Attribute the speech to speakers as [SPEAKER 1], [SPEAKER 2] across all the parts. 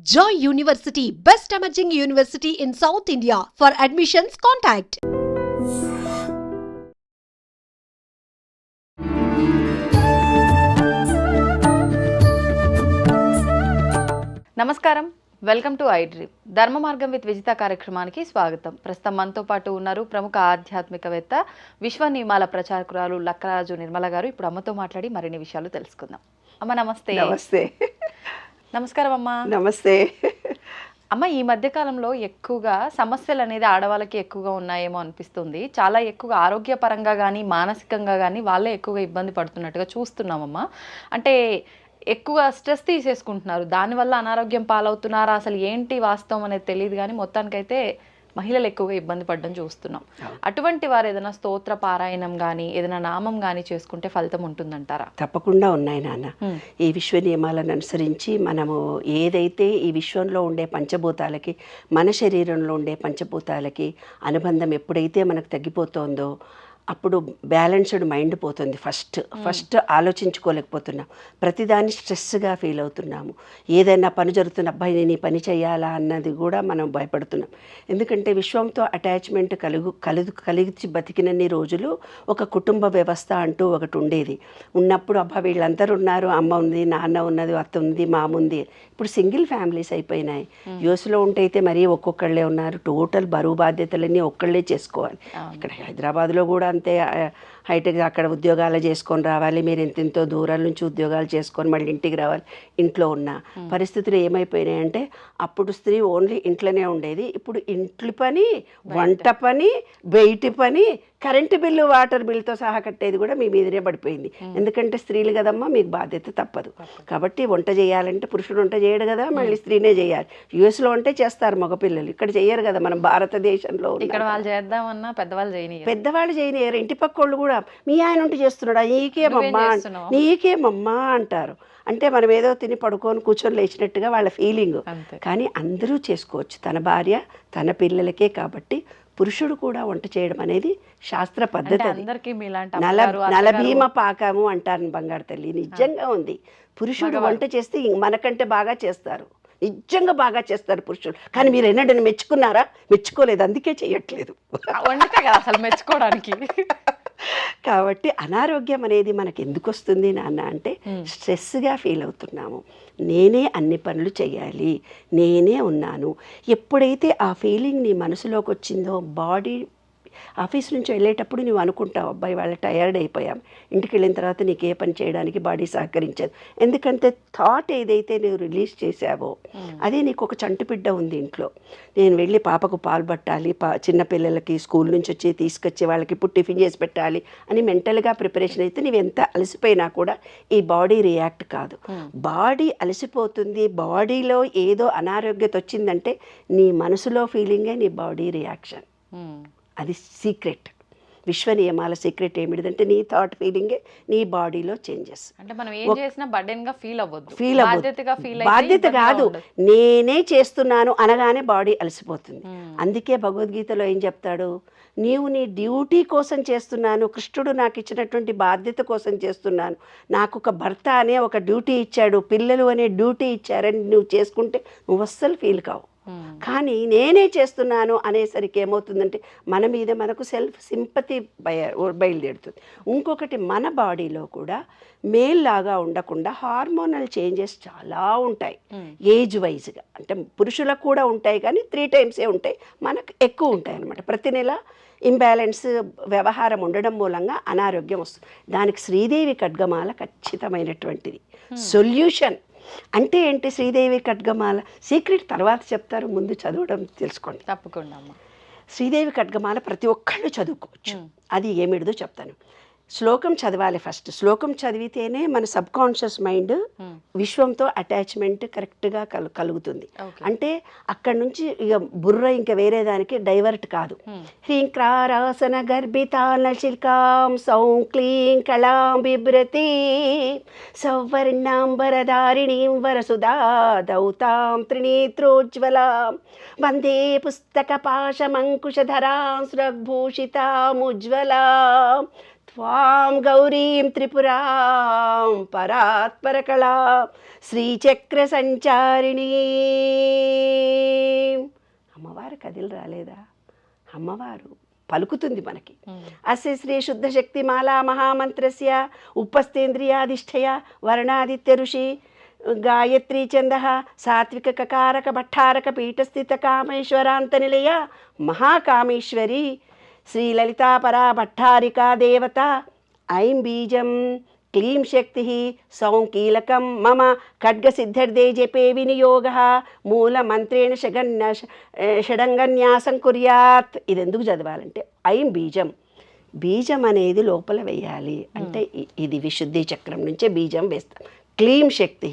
[SPEAKER 1] Joy University, best emerging university in South India. For admissions, contact.
[SPEAKER 2] నమస్కారం. Welcome to I dream Dharma Margam with Vijitha కార్యక్రమానికి స్వాగతం. ప్రస్తుతం మనతో పాటు ఉన్నారు ప్రముఖ ఆధ్యాత్మికవేత్త విశ్వ నియమాల ప్రచారకురాలు లక్కరాజు నిర్మల గారు. ఇప్పుడు అమ్మతో మాట్లాడి మరిన్ని విషయాలు తెలుసుకుందాం. అమ్మ నమస్తే.
[SPEAKER 3] నమస్తే.
[SPEAKER 2] నమస్కారం అమ్మా.
[SPEAKER 3] నమస్తే.
[SPEAKER 2] అమ్మ ఈ మధ్య కాలంలో ఎక్కువగా సమస్యలు అనేది ఆడవాళ్ళకి ఎక్కువగా ఉన్నాయేమో అనిపిస్తుంది. చాలా ఎక్కువగా ఆరోగ్యపరంగా కానీ మానసికంగా కానీ వాళ్ళే ఎక్కువగా ఇబ్బంది పడుతున్నట్టుగా చూస్తున్నామమ్మా అంటే ఎక్కువ స్ట్రెస్ తీసేసుకుంటున్నారు. దానివల్ల అనారోగ్యం పాలవుతున్నారా? అసలు ఏంటి వాస్తవం అనేది తెలియదు కానీ మొత్తానికైతే మహిళలు ఎక్కువగా ఇబ్బంది పడడం చూస్తున్నాం. అటువంటి వారు ఏదైనా స్తోత్ర పారాయణం కానీ ఏదైనా నామం కానీ చేసుకుంటే ఫలితం ఉంటుందంటారా?
[SPEAKER 3] తప్పకుండా ఉన్నాయి నాన్న. ఈ విశ్వ నియమాలను అనుసరించి మనము ఏదైతే ఈ విశ్వంలో ఉండే పంచభూతాలకి మన శరీరంలో ఉండే పంచభూతాలకి అనుబంధం ఎప్పుడైతే మనకు తగ్గిపోతుందో అప్పుడు బ్యాలెన్స్డ్ మైండ్ పోతుంది ఫస్ట్. ఫస్ట్ ఆలోచించుకోలేకపోతున్నాం. ప్రతిదాన్ని స్ట్రెస్గా ఫీల్ అవుతున్నాము. ఏదైనా పని జరుగుతున్న అబ్బాయి నేను ఈ పని చేయాలా? అన్నది కూడా మనం భయపడుతున్నాం. ఎందుకంటే విశ్వంతో అటాచ్మెంట్ కలుగు కలుగు కలిగి బతికినన్ని రోజులు ఒక కుటుంబ వ్యవస్థ అంటూ ఒకటి ఉండేది. ఉన్నప్పుడు అబ్బా వీళ్ళందరూ ఉన్నారు. అమ్మ ఉంది నాన్న ఉన్నది అత్త ఉంది మామ ఉంది. ఇప్పుడు సింగిల్ ఫ్యామిలీస్ అయిపోయినాయి. యూఎస్లో ఉంటే అయితే మరీ ఒక్కొక్కళ్ళే ఉన్నారు. టోటల్ బరువు బాధ్యతలన్నీ ఒక్కళ్ళే చేసుకోవాలి. ఇక్కడ హైదరాబాద్లో కూడా అంతే హైటెక్ అక్కడ ఉద్యోగాలు చేసుకొని రావాలి. మీరు ఇంత ఇంతో దూరం నుంచి ఉద్యోగాలు చేసుకొని మళ్ళీ ఇంటికి రావాలి ఇంట్లో ఉన్న పరిస్థితులు ఏమైపోయినాయంటే అప్పుడు స్త్రీ ఓన్లీ ఇంట్లోనే ఉండేది. ఇప్పుడు ఇంట్లో పని వంట పని బయటి పని కరెంటు బిల్లు వాటర్ బిల్లుతో సహా కట్టేది కూడా మీ మీదనే పడిపోయింది. ఎందుకంటే స్త్రీలు కదమ్మా మీకు బాధ్యత తప్పదు. కాబట్టి వంట చేయాలంటే పురుషుడు వంట చేయడు కదా మళ్ళీ స్త్రీనే చేయాలి. యుఎస్లో వంటే చేస్తారు మగపిల్లలు ఇక్కడ చేయరు కదా మనం భారతదేశంలో.
[SPEAKER 2] ఇక్కడ వాళ్ళు చేద్దామన్నా పెద్దవాళ్ళు చేయని
[SPEAKER 3] పెద్దవాళ్ళు చేయలేరు ఇంటి పక్క వాళ్ళు కూడా మీ ఆయన ఉంటే చేస్తున్నాడా? నీకేమమ్మా? నీకేమమ్మా అంటారు. అంటే మనం ఏదో తిని పడుకొని కూర్చొని లేచినట్టుగా వాళ్ళ ఫీలింగ్. కానీ అందరూ చేసుకోవచ్చు. తన భార్య తన పిల్లలకే కాబట్టి పురుషుడు కూడా వంట చేయడం అనేది శాస్త్ర పద్ధతి నల నలభీమ పాకము అంటారు బంగారు తల్లి. నిజంగా ఉంది. పురుషుడు వంట చేస్తే మనకంటే బాగా చేస్తారు. నిజంగా బాగా చేస్తారు పురుషుడు. కానీ మీరు ఎన్నడని మెచ్చుకున్నారా? మెచ్చుకోలేదు. అందుకే చేయట్లేదు.
[SPEAKER 2] వండితే కదా అసలు మెచ్చుకోవడానికి.
[SPEAKER 3] కాబట్టి అనారోగ్యం అనేది మనకి ఎందుకు వస్తుంది నాన్న అంటే స్ట్రెస్గా ఫీల్ అవుతున్నాము. నేనే అన్ని పనులు చేయాలి. నేనే ఉన్నాను. ఎప్పుడైతే ఆ ఫీలింగ్ నీ మనసులోకి వచ్చిందో బాడీ ఆఫీస్ నుంచి వెళ్ళేటప్పుడు నువ్వు అనుకుంటావు అబ్బాయి వాళ్ళ టయర్డ్ అయిపోయాం. ఇంటికి వెళ్ళిన తర్వాత నీకు ఏ పని చేయడానికి బాడీ సహకరించదు. ఎందుకంటే థాట్ ఏదైతే నువ్వు రిలీజ్ చేసావో అదే నీకు ఒక చంటి బిడ్డ ఉంది ఇంట్లో. నేను వెళ్ళి పాపకు పాలు పట్టాలి పా చిన్న పిల్లలకి స్కూల్ నుంచి వచ్చి తీసుకొచ్చి వాళ్ళకి ఇప్పుడు టిఫిన్ చేసి పెట్టాలి అని మెంటల్గా ప్రిపరేషన్ అయితే నువ్వు ఎంత అలసిపోయినా కూడా ఈ బాడీ రియాక్ట్ కాదు. బాడీ అలసిపోతుంది బాడీలో ఏదో అనారోగ్యత వచ్చిందంటే నీ మనసులో ఫీలింగే నీ బాడీ రియాక్షన్. అది సీక్రెట్. విశ్వ నియమాల సీక్రెట్ ఏమిటిదంటే నీ థాట్ ఫీలింగే నీ బాడీలో చేంజెస్.
[SPEAKER 2] అంటే మనం ఏం చేసినా బర్డెన్గా ఫీల్ అవ్వద్దు.
[SPEAKER 3] ఫీల్
[SPEAKER 2] బాధ్యతగా ఫీల్
[SPEAKER 3] బాధ్యత కాదు. నేనే చేస్తున్నాను అనగానే బాడీ అలసిపోతుంది. అందుకే భగవద్గీతలో ఏం చెప్తాడు? నీవు నీ డ్యూటీ కోసం చేస్తున్నాను కృష్ణుడు నాకు ఇచ్చినటువంటి బాధ్యత కోసం చేస్తున్నాను. నాకు ఒక భర్త అనే ఒక డ్యూటీ ఇచ్చాడు పిల్లలు అనే డ్యూటీ ఇచ్చారని నువ్వు చేసుకుంటే నువ్వు అస్సలు ఫీల్ కావు. కానీ నేనే చేస్తున్నాను అనేసరికి ఏమవుతుందంటే మన మీద మనకు సెల్ఫ్ సింపతి బయ బయలుదేరుతుంది. ఇంకొకటి మన బాడీలో కూడా మేల్ లాగా ఉండకుండా హార్మోనల్ చేంజెస్ చాలా ఉంటాయి. ఏజ్ వైజ్గా అంటే పురుషులకు కూడా ఉంటాయి కానీ త్రీ టైమ్సే ఉంటాయి. మనకు ఎక్కువ ఉంటాయి అన్నమాట. ప్రతి నెల ఇంబ్యాలెన్స్ వ్యవహారం ఉండడం మూలంగా అనారోగ్యం వస్తుంది. దానికి శ్రీదేవి ఖడ్గమాల ఖచ్చితమైనటువంటిది. సొల్యూషన్ అంటే ఏంటి శ్రీదేవి ఖడ్గమాల? సీక్రెట్ తర్వాత చెప్తారు ముందు చదవడం తెలుసుకోండి.
[SPEAKER 2] తప్పకుండా అమ్మ.
[SPEAKER 3] శ్రీదేవి ఖడ్గమాల ప్రతి ఒక్కళ్ళు చదువుకోవచ్చు. అది ఏమిడిదో చెప్తాను. శ్లోకం చదవాలి ఫస్ట్ శ్లోకం చదివితేనే మన సబ్ కాన్షియస్ మైండ్
[SPEAKER 2] Hmm.
[SPEAKER 3] విశ్వంతో అటాచ్మెంట్ కరెక్ట్గా కలు కలుగుతుంది. అంటే అక్కడ నుంచి ఇక బుర్ర ఇంకా వేరే దానికి డైవర్ట్ కాదు
[SPEAKER 2] Hmm.
[SPEAKER 3] హ్రీంక్రారాసన గర్భితాన శిల్కాం సౌం క్లీం కళాం బిభ్రతి సౌవర్ణాంబరధారిణీం వరసుదా దౌతాం త్రినేత్రోజ్వలాం వందే పుస్తక పాశమంకుశధరాం స్రగ్భూషితాముజ్వలాం గౌరీం త్రిపురాం పరాత్పరకళా శ్రీచక్ర సంచారిణీ కదిలి రాలేదా? అమ్మవారు పలుకుతుంది మనకి. అస్య శ్రీ శుద్ధ శక్తి మాలా మహామంత్రస్య ఉపస్థేంద్రియాధిష్ఠయ వర్ణాదిత్య ఋషి గాయత్రీ చంద సాత్విక కకారక భట్టారక పీఠస్థిత కామేశ్వరాంత నిలయ మహాకామేశ్వరి శ్రీలలితాపరా భట్టారికా దేవత ఐం బీజం క్లీం శక్తి సౌంకీలకం మమ ఖడ్గసిద్ధ్యర్థే జపే వినియోగ మూలమంత్రేణ షగన్య షడంగన్యాసం కుర్యాత్ ఇది ఎందుకు చదవాలంటే ఐం బీజం బీజం అనేది లోపల వేయాలి. అంటే ఇది విశుద్ధి చక్రం నుంచే బీజం వేస్తాం క్లీం శక్తి.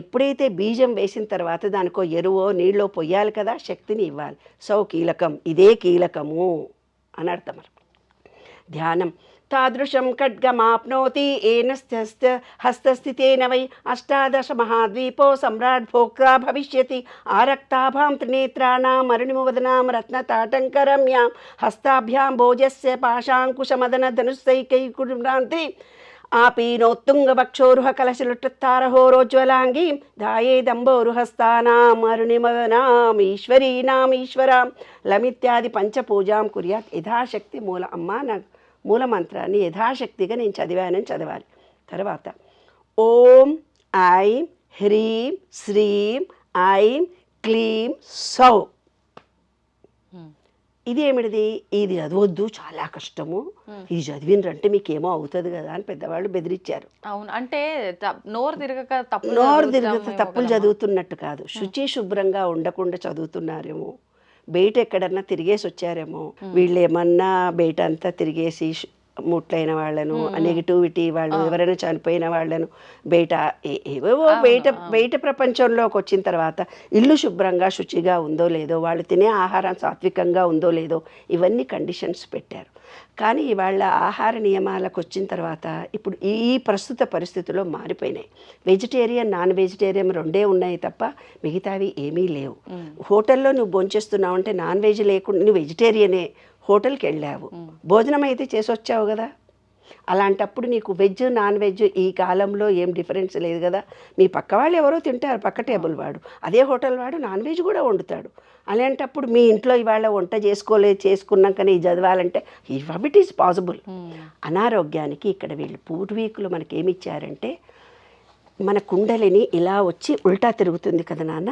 [SPEAKER 3] ఎప్పుడైతే బీజం వేసిన తర్వాత దానికో ఎరువో నీళ్ళో పొయ్యాలి కదా శక్తిని ఇవ్వాలి. సౌ కీలకం ఇదే కీలకము. అని ధ్యానం. తాదృశం ఖడ్గమాప్నోతి ఏనస్థ హస్తస్థితేన వై అష్టాదశ మహాద్వీపో సమ్రాట్ భోక్తా భవిష్యతి. ఆరక్తాభాం త్రినేత్రాణాం అరుణిమవదనాం రత్నతాటంకరమ్యాం. హస్తాభ్యాం భోజస్య పాశాంకుశమదన ధనుස්සైకైకుభ్రాంతి ఆపీనోత్తుంగవక్షోరుహ కలశలుట్టారహోరోజ్వలాంగీ దాయేదంబోరుహస్తానాం అరుణిమనామీశ్వరీనామీశ్వరాం లమిత్యాది పంచపూజాం కుర్యాత్ యథాశక్తి మూల అమ్మ నా మూలమంత్రాన్ని యథాశక్తిగా నేను చదివానని చదవాలి. తర్వాత ఓం ఐం హ్రీం శ్రీం ఐం క్లీం సౌ ఇది ఏమిటిది ఇది చదవద్దు చాలా కష్టము. ఇది చదివినరంటే మీకేమో అవుతుంది కదా అని పెద్దవాళ్ళు బెదిరించారు
[SPEAKER 2] అవును. అంటే నోరు తిరగక తప్పు
[SPEAKER 3] నోరు తిరిగితే తప్పులు చదువుతున్నట్టు కాదు. శుచి శుభ్రంగా ఉండకుండా చదువుతున్నారేమో. బయట ఎక్కడన్నా తిరిగేసి వచ్చారేమో వీళ్ళు ఏమన్నా బయట అంతా తిరిగేసి ముట్లైన వాళ్ళను నెగిటివిటీ వాళ్ళు ఎవరైనా చనిపోయిన వాళ్ళను బయట ఏవేవో బయట బయట ప్రపంచంలోకి వచ్చిన తర్వాత ఇల్లు శుభ్రంగా శుచిగా ఉందో లేదో వాళ్ళు తినే ఆహారం సాత్వికంగా ఉందో లేదో ఇవన్నీ కండిషన్స్ పెట్టారు. కానీ వాళ్ళ ఆహార నియమాలకు వచ్చిన తర్వాత ఇప్పుడు ఈ ఈ ప్రస్తుత పరిస్థితుల్లో మారిపోయినాయి. వెజిటేరియన్ నాన్ వెజిటేరియన్ రెండే ఉన్నాయి తప్ప మిగతావి ఏమీ లేవు. హోటల్లో నువ్వు భోంచేస్తున్నావు అంటే నాన్ వెజ్ లేకుండా నువ్వు వెజిటేరియనే హోటల్కి వెళ్ళావు భోజనం అయితే చేసి వచ్చావు కదా అలాంటప్పుడు నీకు వెజ్ నాన్ వెజ్ ఈ కాలంలో ఏం డిఫరెన్స్ లేదు కదా మీ పక్క వాళ్ళు ఎవరో తింటారు పక్క టేబుల్ వాడు. అదే హోటల్ వాడు నాన్ వెజ్ కూడా వండుతాడు. అలాంటప్పుడు మీ ఇంట్లో ఇవాళ వంట చేసుకోలే చేసుకున్నాకనే ఇది చదవాలంటే ఇట్ ఈస్ పాసిబుల్. అనారోగ్యానికి ఇక్కడ వీళ్ళు పూర్వీకులు మనకి ఏమి ఇచ్చారంటే మన కుండలిని ఇలా వచ్చి ఉల్టా తిరుగుతుంది కదా నాన్న?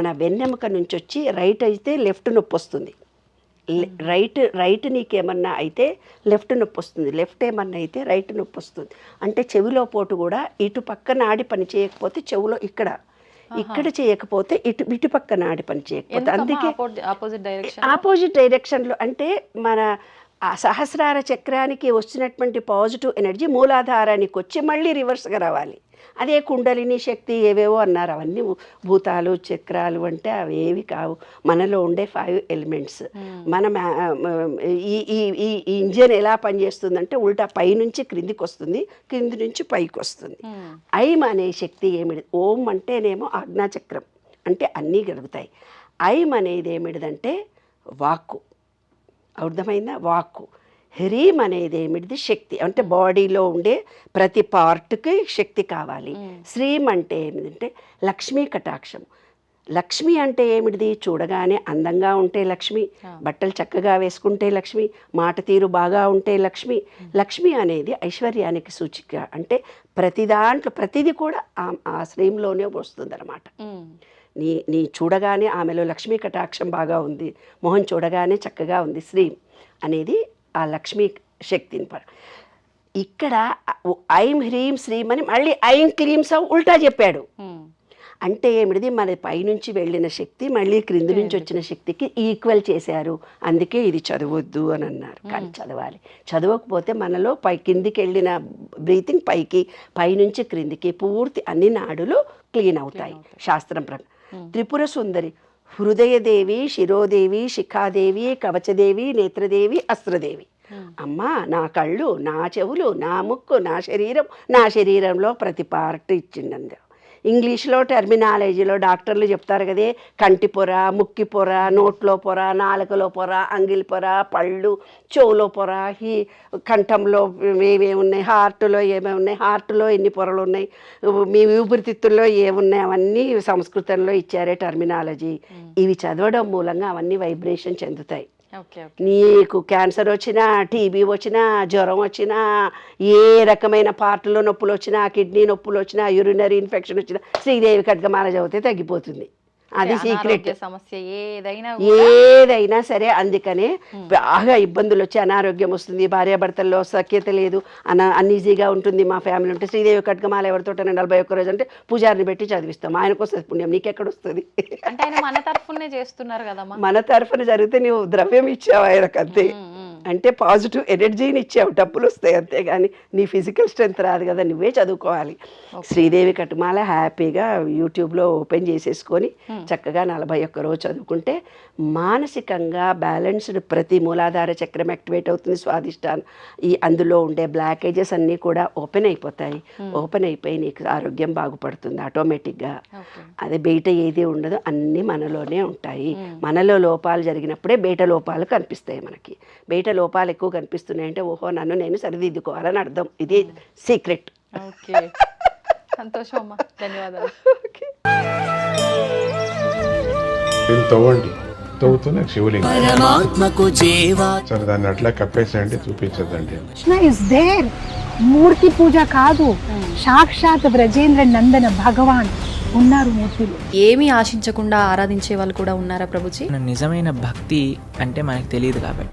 [SPEAKER 3] మన వెన్నెముక నుంచి వచ్చి రైట్ అయితే లెఫ్ట్ నొప్పి వస్తుంది రైట్ రైట్ నీకేమన్నా అయితే లెఫ్ట్ నొప్పి వస్తుంది లెఫ్ట్ ఏమన్నా అయితే రైట్ నొప్పి వస్తుంది అంటే చెవిలో పోటు కూడా ఇటు పక్క నాడి పని చేయకపోతే చెవిలో ఇక్కడ. ఇక్కడ చేయకపోతే ఇటు ఇటు పక్క నాడి పని చేయకపోతే. అందుకే
[SPEAKER 2] ఆపోజిట్ డైరెక్షన్
[SPEAKER 3] ఆపోజిట్ డైరెక్షన్లో అంటే మన ఆ సహస్రార చక్రానికి వచ్చినటువంటి పాజిటివ్ ఎనర్జీ మూలాధారానికి వచ్చి మళ్ళీ రివర్స్గా రావాలి. అదే కుండలిని శక్తి ఏవేవో అన్నారు. అవన్నీ భూతాలు చక్రాలు అంటే అవి ఏవి కావు. మనలో ఉండే ఫైవ్ ఎలిమెంట్స్ మన మా- ఈ ఈ ఇంజిన్ ఎలా పనిచేస్తుందంటే ఉల్టా పైనుంచి క్రిందికి వస్తుంది క్రింది నుంచి పైకి వస్తుంది ఐం అనే శక్తి ఏమిటి? ఓం అంటేనేమో ఆజ్ఞాచక్రం. అంటే అన్నీ గలుగుతాయి ఐం అనేది ఏమిటిదంటే వాక్కు. అర్థమైందా? వాక్కు. హ్రీం అనేది ఏమిటిది? శక్తి. అంటే బాడీలో ఉండే ప్రతి పార్ట్కి శక్తి కావాలి. శ్రీం అంటే ఏమిటంటే లక్ష్మీ కటాక్షం. లక్ష్మి అంటే ఏమిటిది? చూడగానే అందంగా ఉంటే లక్ష్మి బట్టలు చక్కగా వేసుకుంటే లక్ష్మి మాట తీరు బాగా ఉంటే లక్ష్మి. లక్ష్మి అనేది ఐశ్వర్యానికి సూచిక. అంటే ప్రతి దాంట్లో ప్రతిదీ కూడా ఆ- ఆ శ్రీంలోనే వస్తుందన్నమాట. నీ నీ చూడగానే ఆమెలో లక్ష్మీ కటాక్షం బాగా ఉంది. మొహం చూడగానే చక్కగా ఉంది శ్రీ అనేది ఆ లక్ష్మీ శక్తిని పర ఇక్కడ ఐం హ్రీం శ్రీం అని మళ్ళీ ఐం క్లీం సౌ ఉల్టా చెప్పాడు. అంటే ఏమిటిది? మన పైనుంచి వెళ్ళిన శక్తి మళ్ళీ క్రింది నుంచి వచ్చిన శక్తికి ఈక్వల్ చేశారు. అందుకే ఇది చదవద్దు అని అన్నారు. కానీ చదవాలి. చదవకపోతే మనలో పై కిందికి వెళ్ళిన బ్రీతింగ్ పైకి పైనుంచి క్రిందికి పూర్తి అన్ని నాడులు క్లీన్ అవుతాయి. శాస్త్రం ప్రకారం త్రిపుర సుందరి హృదయదేవి శిరోదేవి శిఖాదేవి కవచదేవి నేత్రదేవి అస్త్రదేవి. అమ్మా నా కళ్ళు నా చెవులు నా ముక్కు నా శరీరం నా శరీరంలో ప్రతి పార్ట్ ఇచ్చిండందు ఇంగ్లీష్లో టెర్మినాలజీలో డాక్టర్లు చెప్తారు కదే. కంటి పొర ముక్కి పొర నోట్లో పొర నాలుకలో పొర అంగిలి పొర పళ్ళు చెవులో పొర ఈ కంఠంలో ఏమేమి ఉన్నాయి హార్ట్లో ఏమేమి ఉన్నాయి హార్ట్లో ఎన్ని పొరలు ఉన్నాయి మీ ఊపిరితిత్తుల్లో ఏమున్నాయి అవన్నీ సంస్కృతంలో ఇచ్చారే టర్మినాలజీ. ఇవి చదవడం మూలంగా అవన్నీ వైబ్రేషన్ చెందుతాయి. నీకు క్యాన్సర్ వచ్చినా టీబీ వచ్చినా జ్వరం వచ్చినా ఏ రకమైన పార్ట్లో నొప్పులు వచ్చినా కిడ్నీ నొప్పులు వచ్చినా యూరినరీ ఇన్ఫెక్షన్ వచ్చినా శ్రీదేవి ఖడ్గమాల చదివితే తగ్గిపోతుంది. అది సీక్రెట్
[SPEAKER 2] సమస్య ఏదైనా
[SPEAKER 3] ఏదైనా సరే అందుకనే బాగా ఇబ్బందులు వచ్చి అనారోగ్యం వస్తుంది భార్యాభర్తల్లో సఖ్యత లేదు అన అన్ఈజీగా ఉంటుంది మా ఫ్యామిలీ ఉంటే శ్రీదేవి కట్కమాల ఎవరితో నలభై ఒక్క రోజు అంటే పూజారిని పెట్టి చదివిస్తాం. ఆయనకు వస్తుంది పుణ్యం నీకెక్కడ వస్తుంది?
[SPEAKER 2] అంటే ఆయన మన తరఫునే చేస్తున్నారు కదమ్మా.
[SPEAKER 3] మన తరఫున జరిగితే నువ్వు ద్రవ్యం ఇచ్చావు ఆయనకు అంతే
[SPEAKER 2] ఉమ్, ఉమ్.
[SPEAKER 3] అంటే పాజిటివ్ ఎనర్జీని ఇచ్చావు డబ్బులు వస్తాయి అంతే కానీ నీ ఫిజికల్ స్ట్రెంత్ రాదు కదా నువ్వే చదువుకోవాలి. శ్రీదేవి కటుమాల హ్యాపీగా యూట్యూబ్లో ఓపెన్ చేసేసుకొని చక్కగా నలభై ఒక్క రోజు చదువుకుంటే మానసికంగా బ్యాలెన్స్డ్ ప్రతి మూలాధార చక్రం యాక్టివేట్ అవుతుంది స్వాదిష్టాన్. ఈ అందులో ఉండే బ్లాకేజెస్ అన్నీ కూడా ఓపెన్ అయిపోతాయి. ఓపెన్ అయిపోయి నీకు ఆరోగ్యం బాగుపడుతుంది ఆటోమేటిక్గా. అదే బయట ఏది ఉండదో అన్నీ మనలోనే ఉంటాయి. మనలో లోపాలు జరిగినప్పుడే బయట లోపాలు కనిపిస్తాయి మనకి. బయట లోపాలు ఎక్కువ కనిపిస్తున్నాయి అంటే ఓహో నన్ను నేను సరిదిద్దుకోవాలని అర్థం. ఇది సీక్రెట్
[SPEAKER 2] ఓకే. సంతోషం అమ్మా. ధన్యవాదాలు.
[SPEAKER 4] దీన్ని తవ్వండి. తవ్వుతూనే శివలింగం.
[SPEAKER 5] పరమాత్మకు చేవా
[SPEAKER 4] సరే దాన్ని అట్లా కప్పేసేయండి చూపించదండి
[SPEAKER 6] కృష్ణ ఇస్ దేర్ మూర్తి పూజ కాదు. సాక్షాత్ బ్రజేంద్ర నందన భగవాన్ ఉన్నారు మూర్తిలో.
[SPEAKER 7] ఏమీ ఆశించకుండా ఆరాధించే వాళ్ళు కూడా ఉన్నారా ప్రభుజీ?
[SPEAKER 5] నిజమైన భక్తి అంటే మనకు తెలియదు కాబట్టి.